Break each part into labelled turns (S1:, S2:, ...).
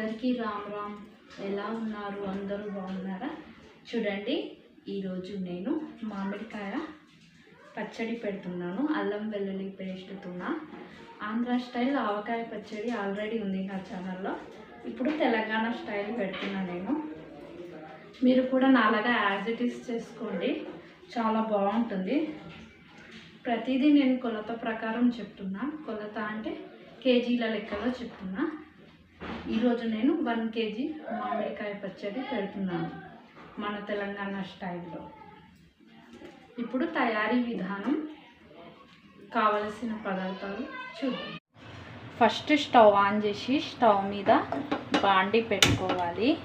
S1: అందరికీ రామ్ రామ్. ఎలా ఉన్నారు? అందరూ బాగున్నారా? చూడండి ఈరోజు నేను మామిడికాయ పచ్చడి పెడుతున్నాను. అల్లం వెల్లుల్లి పేస్ట్తున్న ఆంధ్ర స్టైల్ ఆవకాయ పచ్చడి ఆల్రెడీ ఉంది నా ఛానల్లో. ఇప్పుడు తెలంగాణ స్టైల్ పెడుతున్నా నేను. మీరు కూడా నాలాగా యాజ్ ఇట్ ఈస్ చేసుకోండి. చాలా బాగుంటుంది. ప్రతిదీ నేను కొలత ప్రకారం చెప్తున్నా. కొలత అంటే కేజీల లెక్కలో చెప్తున్నా. ఈరోజు నేను వన్ కేజీ మామిడికాయ పచ్చడి పెడుతున్నాను మన తెలంగాణ స్టైల్లో. ఇప్పుడు తయారీ విధానం కావలసిన పదార్థాలు చూద్దాం. ఫస్ట్ స్టవ్ ఆన్ చేసి స్టవ్ మీద బాండి పెట్టుకోవాలి.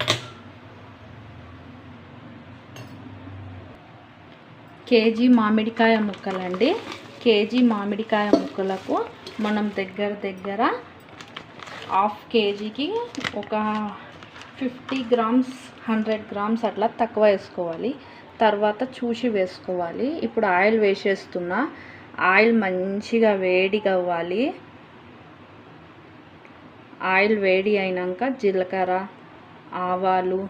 S1: కేజీ మామిడికాయ ముక్కలండి. కేజీ మామిడికాయ ముక్కలకు మనం దగ్గర దగ్గర హాఫ్ కేజీకి ఒక ఫిఫ్టీ గ్రామ్స్ హండ్రెడ్ గ్రామ్స్ అట్లా తక్కువ వేసుకోవాలి. తర్వాత చూసి వేసుకోవాలి. ఇప్పుడు ఆయిల్ వేసేస్తున్నా. ఆయిల్ మంచిగా వేడిగా అవ్వాలి. ఆయిల్ వేడి అయినాక జీలకర్ర ఆవాలు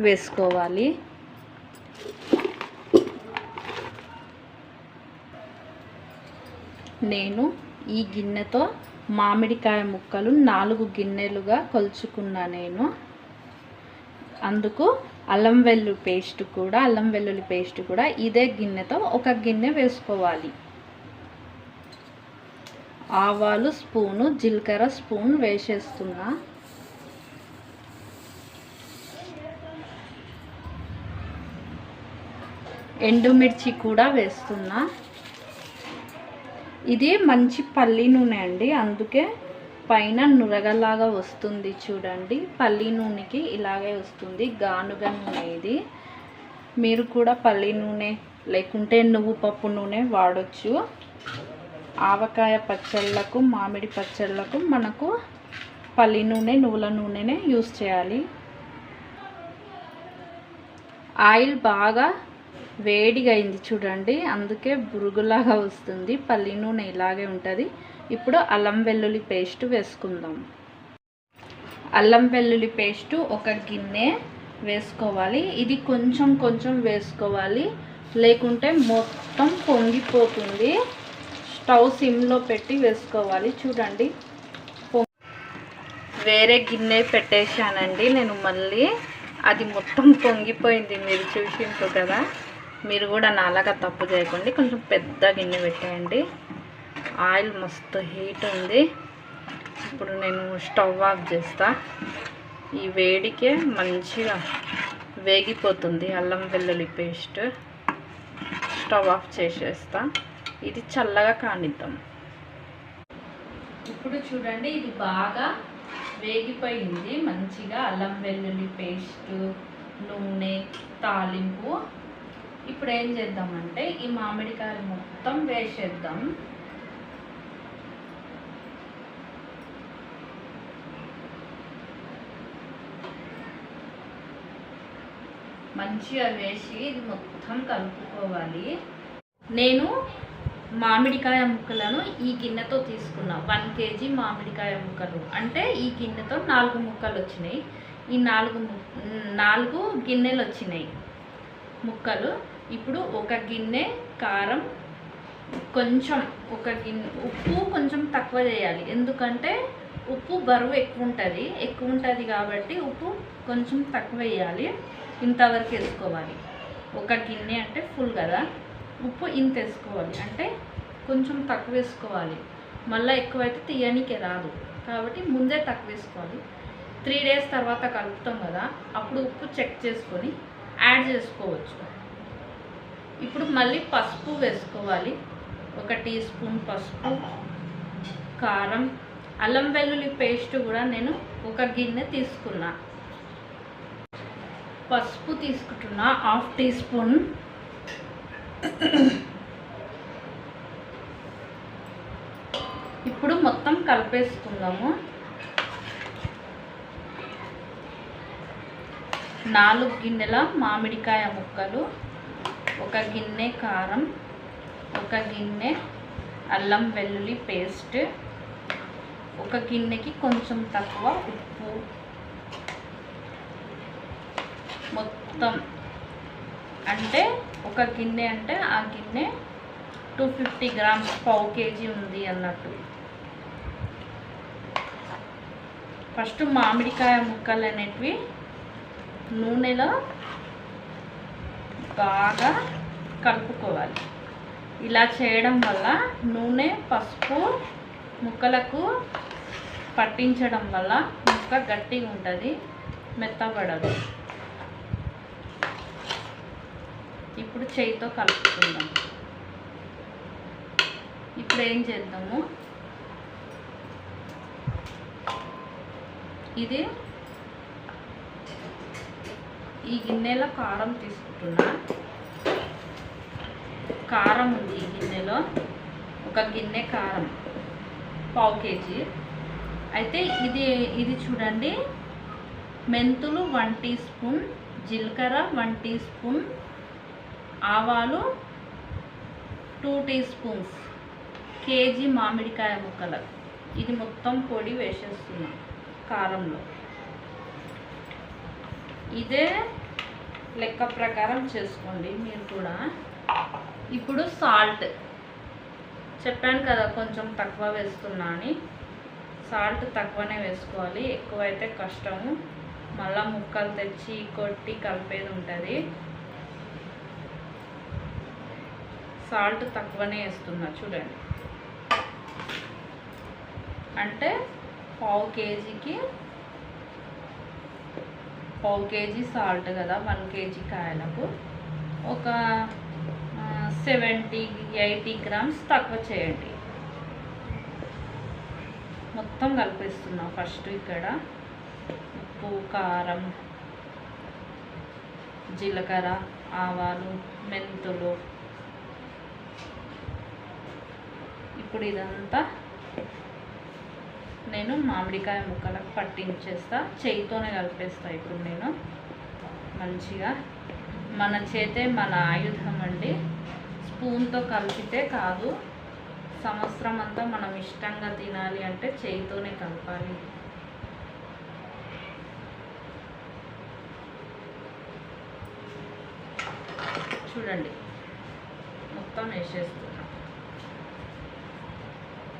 S1: వేసుకోవాలి. నేను ఈ గిన్నెతో మామిడికాయ ముక్కలు నాలుగు గిన్నెలుగా కొలుచుకున్నా నేను. అందుకు అల్లం వెల్లుల్లి పేస్ట్ కూడా అల్లం వెల్లుల్లి పేస్ట్ కూడా ఇదే గిన్నెతో ఒక గిన్నె వేసుకోవాలి. ఆవాలు స్పూను జీలకర్ర స్పూన్ వేసేస్తున్నా. ఎండుమిర్చి కూడా వేస్తున్నా. ఇది మంచి పల్లి నూనె అండి. అందుకే పైన నురగలాగా వస్తుంది చూడండి. పల్లి నూనెకి ఇలాగే వస్తుంది. గానుగ నూనె ఇది. మీరు కూడా పల్లి నూనె లేకుంటే నువ్వు పప్పు నూనె వాడచ్చు. ఆవకాయ పచ్చళ్ళకు మామిడి పచ్చళ్ళకు మనకు పల్లి నూనె నువ్వుల నూనెనే యూస్ చేయాలి. ఆయిల్ బాగా వేడిగా అయింది చూడండి. అందుకే బురుగులాగా వస్తుంది. పల్లి నూనె ఇలాగే ఉంటుంది. ఇప్పుడు అల్లం వెల్లుల్లి పేస్ట్ వేసుకుందాం. అల్లం వెల్లుల్లి పేస్ట్ ఒక గిన్నె వేసుకోవాలి. ఇది కొంచెం కొంచెం వేసుకోవాలి. లేకుంటే మొత్తం పొంగిపోతుంది. స్టవ్ సిమ్లో పెట్టి వేసుకోవాలి. చూడండి. వేరే గిన్నె పెట్టేశానండి నేను మళ్ళీ. అది మొత్తం పొంగిపోయింది. మీరు చూసింటారు కదా. మీరు కూడా నాలాగా తప్పు చేయకండి. కొంచెం పెద్ద గిన్నె పెట్టేయండి. ఆయిల్ మస్తు హీట్ ఉంది. ఇప్పుడు నేను స్టవ్ ఆఫ్ చేస్తా. ఈ వేడికే మంచిగా వేగిపోతుంది అల్లం వెల్లుల్లి పేస్ట్. స్టవ్ ఆఫ్ చేసేస్తా. ఇది చల్లగా కానిద్దాం. ఇప్పుడు చూడండి ఇది బాగా వేగిపోయింది. మంచిగా అల్లం వెల్లుల్లి పేస్ట్ నూనె తాలింపు ఇప్పుడు ఏం చేద్దామంటే ఈ మామిడికాయలు మొత్తం వేసేద్దాం. మంచిగా వేసి ఇది మొత్తం కలుపుకోవాలి. నేను మామిడికాయ ముక్కలను ఈ గిన్నెతో తీసుకున్నా. వన్ కేజీ మామిడికాయ ముక్కలు. అంటే ఈ గిన్నెతో నాలుగు ముక్కలు వచ్చినాయి. ఈ నాలుగు నాలుగు గిన్నెలు వచ్చినాయి ముక్కలు. ఇప్పుడు ఒక గిన్నె కారం కొంచెం ఒక గిన్నె ఉప్పు కొంచెం తక్కువ చేయాలి. ఎందుకంటే ఉప్పు బరువు ఎక్కువ ఉంటుంది. ఎక్కువ ఉంటుంది కాబట్టి ఉప్పు కొంచెం తక్కువ వేయాలి ఇంతవరకు వేసుకోవాలి. ఒక గిన్నె అంటే ఫుల్ కదా. ఉప్పు ఇంత వేసుకోవాలి. అంటే కొంచెం తక్కువ వేసుకోవాలి. మళ్ళీ ఎక్కువైతే తీయనికే రాదు. కాబట్టి ముందే తక్కువ వేసుకోవాలి. త్రీ డేస్ తర్వాత కలుపుతాం కదా. అప్పుడు ఉప్పు చెక్ చేసుకొని యాడ్ చేసుకోవచ్చు. ఇప్పుడు మళ్ళీ పసుపు వేసుకోవాలి. ఒక టీ స్పూన్ పసుపు కారం అల్లం వెల్లుల్లి పేస్ట్ కూడా నేను ఒక గిన్నె తీసుకున్నా. పసుపు తీసుకుంటున్నా హాఫ్ టీ స్పూన్. ఇప్పుడు మొత్తం కలిపేసుకుందాము. నాలుగు గిన్నెల మామిడికాయ ముక్కలు. ఒక గిన్నె కారం ఒక గిన్నె అల్లం వెల్లుల్లి పేస్ట్ ఒక గిన్నెకి కొంచెం తక్కువ ఉప్పు. మొత్తం అంటే ఒక గిన్నె అంటే ఆ గిన్నె టూ ఫిఫ్టీ గ్రామ్స్ పావు కేజీ ఉంది అన్నట్టు. ఫస్ట్ మామిడికాయ ముక్కలు అనేటివి నూనెలో బాగా కలుపుకోవాలి. ఇలా చేయడం వల్ల నూనె పసుపు ముక్కలకు పట్టించడం వల్ల ముక్క గట్టిగా ఉంటుంది మెత్తబడదు. ఇప్పుడు చేయితో కలుపుకుందాం. ఇప్పుడు ఏం చేద్దాము? ఇది ఈ గిన్నెలో కారం తీసుకుంటున్నా కారం ఉంది గిన్నెలో. ఒక గిన్నె కారం పావు కేజీ. అయితే ఇది ఇది చూడండి. మెంతులు వన్ టీ స్పూన్ జీలకర్ర వన్ టీ స్పూన్ ఆవాలు టూ టీ స్పూన్స్ కేజీ మామిడికాయ ముక్కలు. ఇది మొత్తం పొడి వేసేస్తున్నాం కారంలో. ఇదే లెక్క ప్రకారం చేసుకోండి మీరు కూడా. ఇప్పుడు సాల్ట్. చెప్పాను కదా కొంచెం తక్కువ వేస్తున్నా అని. సాల్ట్ తక్కువనే వేసుకోవాలి. ఎక్కువైతే కష్టము. మళ్ళీ ముక్కలు తెచ్చి కొట్టి కలిపేది ఉంటుంది. సాల్ట్ తక్కువనే వేస్తున్నా చూడండి. అంటే పావు కేజీకి పావు కేజీ సాల్ట్ కదా వన్ కేజీ కాయలకు. ఒక సెవెంటీ ఎయిటీ గ్రామ్స్ తక్కువ చేయండి. మొత్తం కలిపిస్తున్నాం ఫస్ట్ ఇక్కడ. ఉప్పు కారం జీలకర్ర ఆవాలు మెంతులు. ఇప్పుడు ఇదంతా నేను మామిడికాయ ముక్కలకు పట్టించేస్తా. చేయితోనే కలిపేస్తా ఇప్పుడు నేను. మంచిగా. మన చేతే మన ఆయుధం అండి. స్పూన్తో కలిపితే కాదు. సంవత్సరం అంతా మనం ఇష్టంగా తినాలి అంటే చేయితోనే కలపాలి. చూడండి. మొత్తం వేసేస్తుంది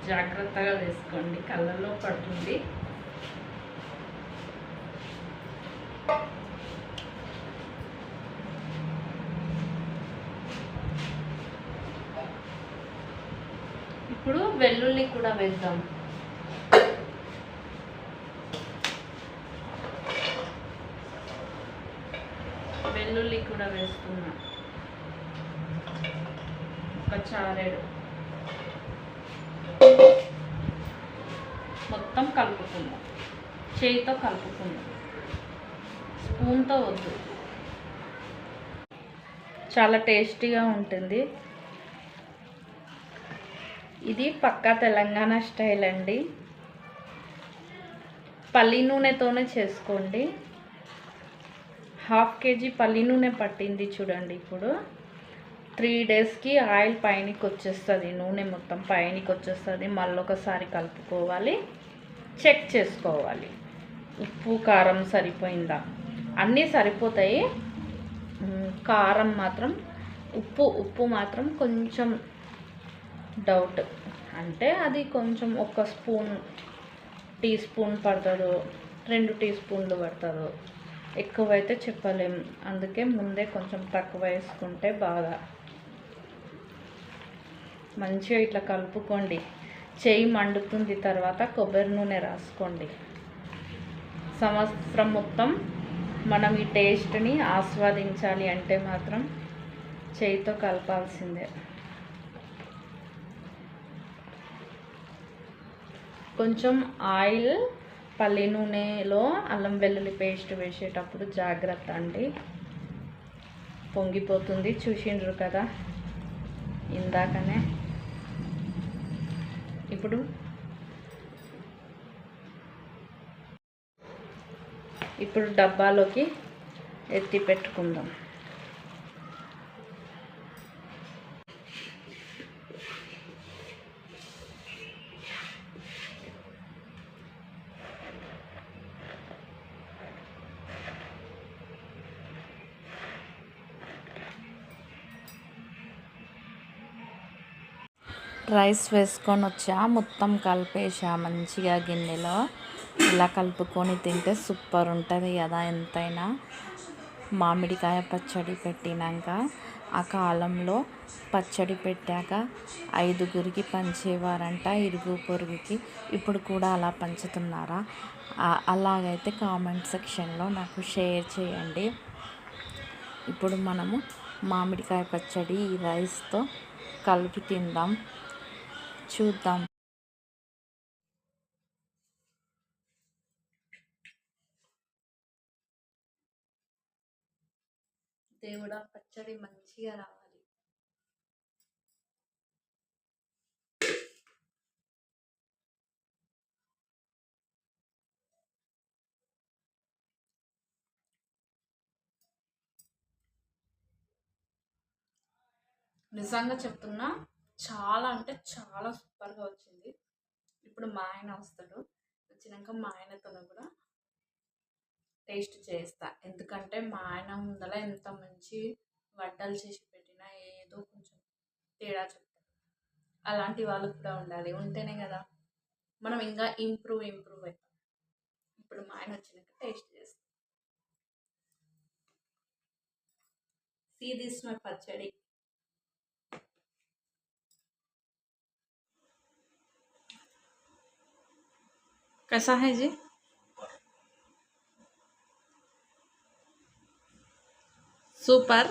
S1: జాగ్రత్తగా వేసుకోండి. కళ్ళల్లో పడుతుంది. ఇప్పుడు వెల్లుల్లి కూడా వేద్దాం. వెల్లుల్లి కూడా వేస్తున్నా. ఒక చారేడు. మొత్తం కలుపుకుందాం. చేయితో కలుపుకుందాం. స్పూన్తో వద్దు. చాలా టేస్టీగా ఉంటుంది. ఇది పక్కా తెలంగాణ స్టైల్ అండి. పల్లి నూనెతోనే చేసుకోండి. హాఫ్ కేజీ పల్లి నూనె పట్టింది చూడండి ఇప్పుడు. త్రీ డేస్కి ఆయిల్ పైనకి వచ్చేస్తుంది నూనె మొత్తం పైనకి వచ్చేస్తుంది మళ్ళీ ఒకసారి కలుపుకోవాలి. చెక్ చేసుకోవాలి. ఉప్పు కారం సరిపోయిందా? అన్నీ సరిపోతాయి. కారం మాత్రం ఉప్పు ఉప్పు మాత్రం కొంచెం డౌట్. అంటే అది కొంచెం ఒక స్పూన్ టీ స్పూన్ పడుతుందో రెండు టీ స్పూన్లు పడుతుందో ఎక్కువైతే చెప్పలేం. అందుకే ముందే కొంచెం తక్కువ వేసుకుంటే బాగా. మంచిగా ఇట్లా కలుపుకోండి. చేయి మండుతుంది తర్వాత కొబ్బరి నూనె రాసుకోండి. సంవత్సరం మొత్తం మనం ఈ టేస్ట్ని ఆస్వాదించాలి అంటే మాత్రం చేయితో కలపాల్సిందే. కొంచెం ఆయిల్ పల్లి నూనెలో అల్లం వెల్లుల్లి పేస్ట్ వేసేటప్పుడు జాగ్రత్త అండి. పొంగిపోతుంది చూసిండ్రు కదా? ఇందాకనే ఇప్పుడు ఇప్పుడు డబ్బాలోకి ఎత్తి పెట్టుకుందాం. రైస్ వేసుకొని వచ్చా. మొత్తం కలిపేసా మంచిగా గిన్నెలో. ఇలా కలుపుకొని తింటే సూపర్ ఉంటుంది కదా ఎంతైనా. మామిడికాయ పచ్చడి పెట్టినాక ఆ కాలంలో పచ్చడి పెట్టాక ఐదుగురికి పంచేవారంట ఇరుగు పొరుగుకి ఇప్పుడు కూడా అలా పంచుతున్నారా? అలాగైతే కామెంట్ సెక్షన్లో నాకు షేర్ చేయండి. ఇప్పుడు మనము మామిడికాయ పచ్చడి ఈ రైస్తో కలిపి తిందాం. చూద్దాం. దేవుడా పచ్చడి మంచిగా రావాలి. నిజంగా చెప్తున్నా చాలా అంటే చాలా సూపర్గా వచ్చింది. ఇప్పుడు మా ఆయన వస్తాడు. వచ్చినాక మా ఆయనతో కూడా టేస్ట్ చేస్తా. ఎందుకంటే మా ఆయన ముందర ఎంత మంచి వడ్డలు చేసి పెట్టినా ఏదో కొంచెం తేడా చెప్తారు అలాంటి వాళ్ళు కూడా ఉండాలి. ఉంటేనే కదా మనం ఇంకా ఇంప్రూవ్ ఇంప్రూవ్ అవుతాం. ఇప్పుడు మా ఆయన వచ్చినాక టేస్ట్ చేస్తాం. సీ దిస్ మై పచ్చడి. कैसा है जी? सुपर